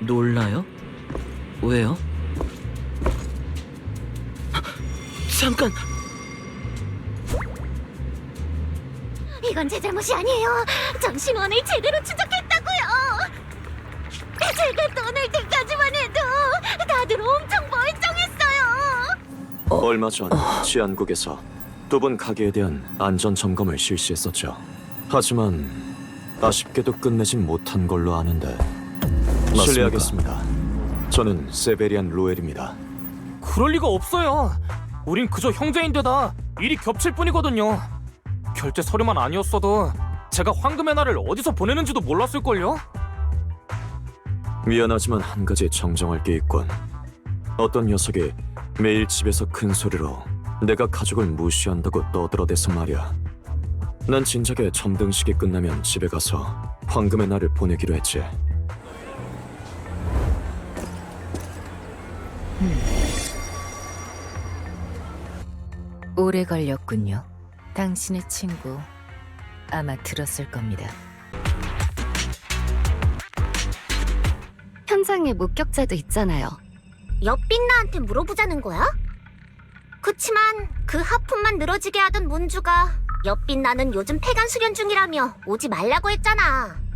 놀라요? 왜요? 잠깐 이건 제 잘못이 아니에요. 전 신원을 제대로 추적했다고요. 제가 떠날 때까지만 해도 다들 엄청 멀쩡했어요. 얼마 전 치안국에서 두 분 가게에 대한 안전 점검을 실시했었죠. 하지만 아쉽게도 끝내진 못한 걸로 아는데 실례하겠습니다. 저는 세베리안 로엘입니다. 그럴 리가 없어요. 우린 그저 형제인데다 일이 겹칠 뿐이거든요. 결제 서류만 아니었어도 제가 황금의 날을 어디서 보내는지도 몰랐을걸요? 미안하지만 한 가지 정정할 게 있군. 어떤 녀석이 매일 집에서 큰 소리로 내가 가족을 무시한다고 떠들어대서 말이야. 난 진작에 점등식이 끝나면 집에 가서 황금의 날을 보내기로 했지. 오래 걸렸군요. 당신의 친구 아마 들었을 겁니다. 현장에 목격자도 있잖아요. 옆빛나한테 물어보자는 거야? 그치만 그 하품만 늘어지게 하던 문주가 옆빛나는 요즘 폐간 수련 중이라며 오지 말라고 했잖아.